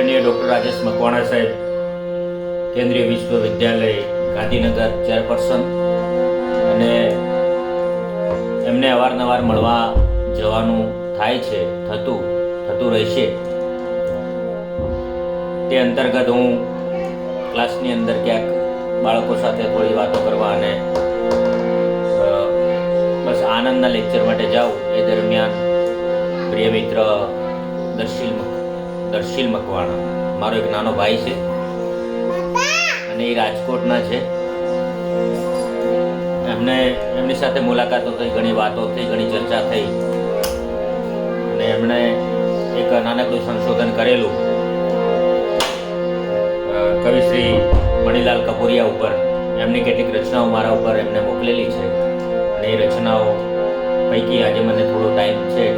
આદરણીય ડૉક્ટર રાજેશ મકવાણા સાહેબ, કેન્દ્રીય વિશ્વવિદ્યાલય, ગાંધીનગર ચેરપર્સન અને એમને અવારનવાર મળવા જવાનું થાય છે, થતું થતું રહેશે. તે અંતર્ગત હું ક્લાસની અંદર ક્યાંક બાળકો સાથે થોડી વાતો કરવા અને બસ આનંદના લેક્ચર માટે જાઉં એ દરમિયાન પ્રિય મિત્ર દર્શિલ દર્શિલ મકવાણા. મારો એક નાનો ભાઈ છે. અને એ રાજકોટના છે. એમને, એમની સાથે મુલાકાતો થઈ, ઘણી વાતો થઈ, ઘણી ચર્ચા થઈ. અને એમણે એક નાનકડું સંશોધન કરેલું. કવિશ્રી મણિલાલ કપૂરિયા ઉપર. એમની કેટલીક રચનાઓ મારા ઉપર એમને મોકલેલી છે. અને એ રચનાઓ પૈકી આજે મને થોડો ટાઈમ છે.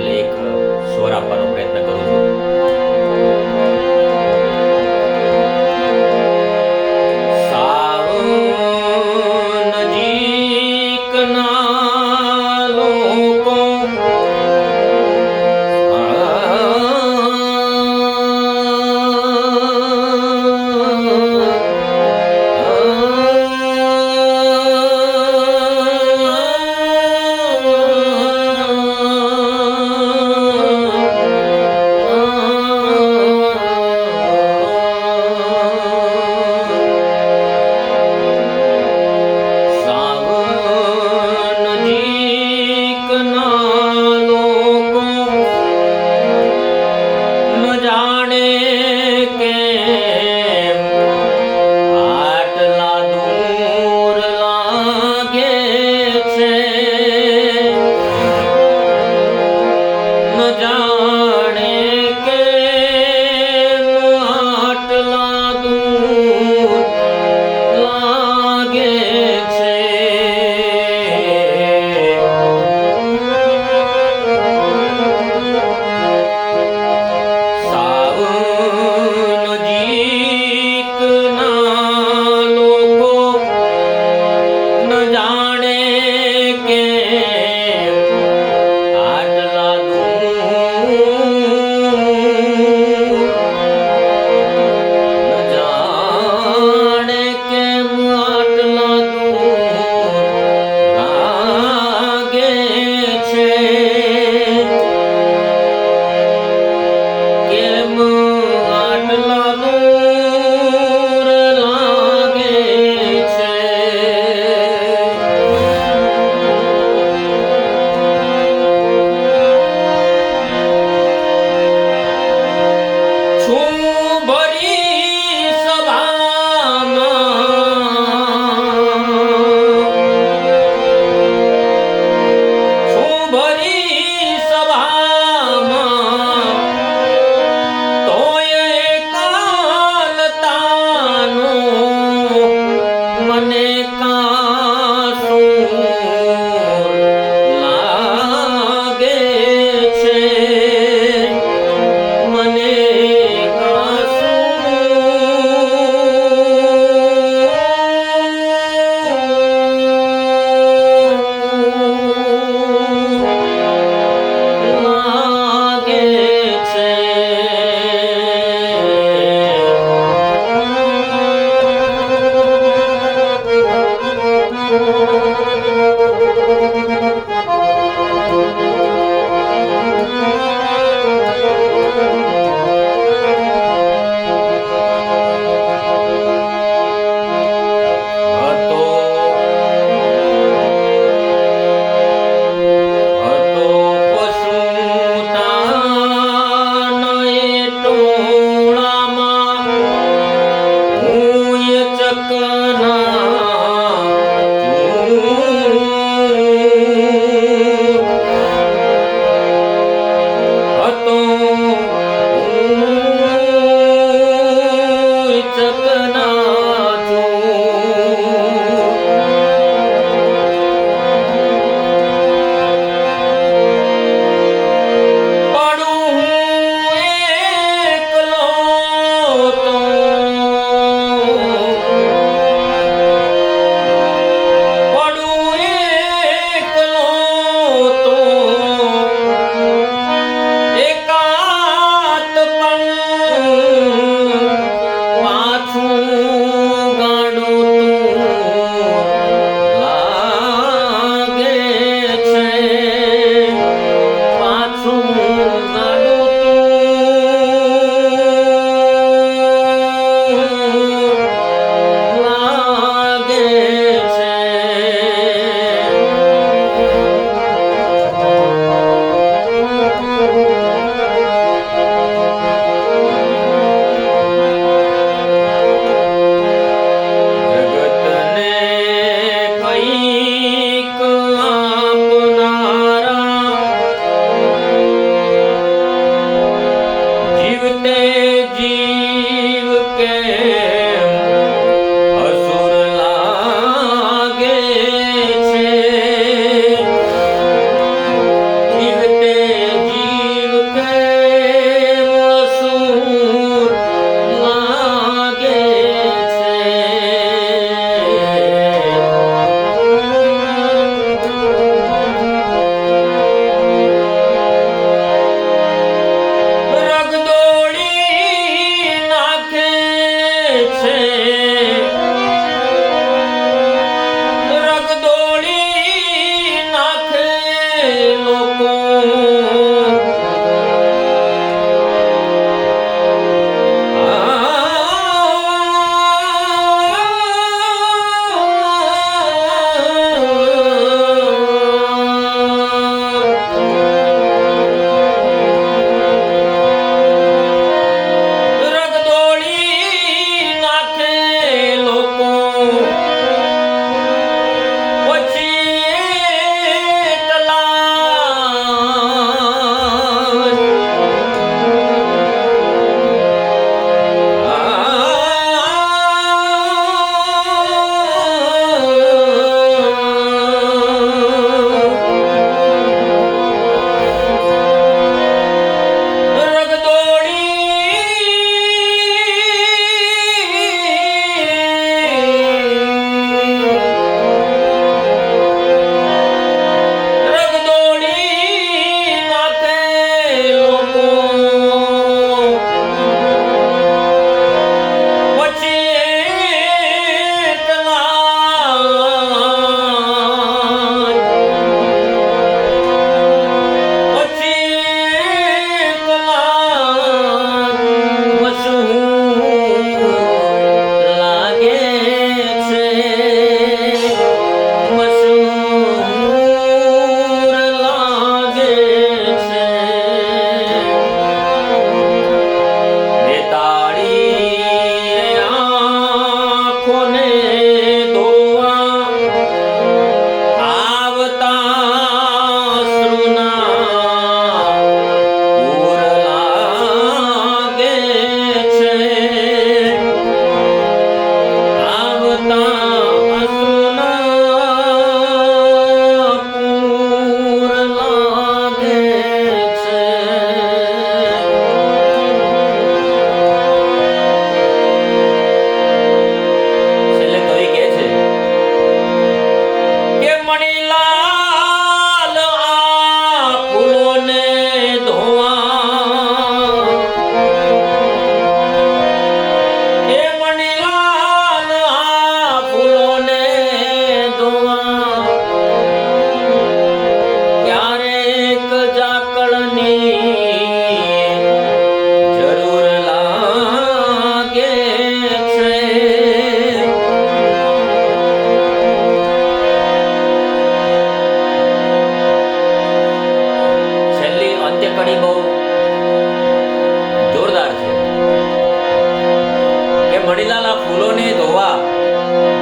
પડેલા ફૂલોને ધોવા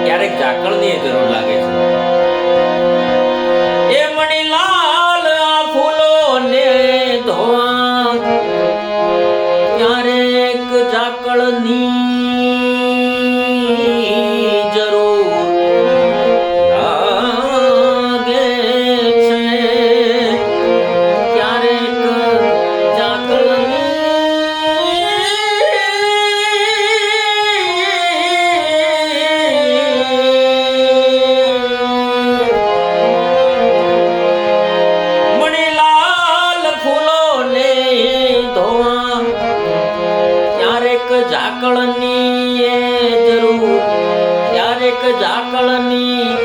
ક્યારેક ઝાકળની જરૂર લાગે. ઝાકળની એ જરૂર. ક્યારેક ઝાકળની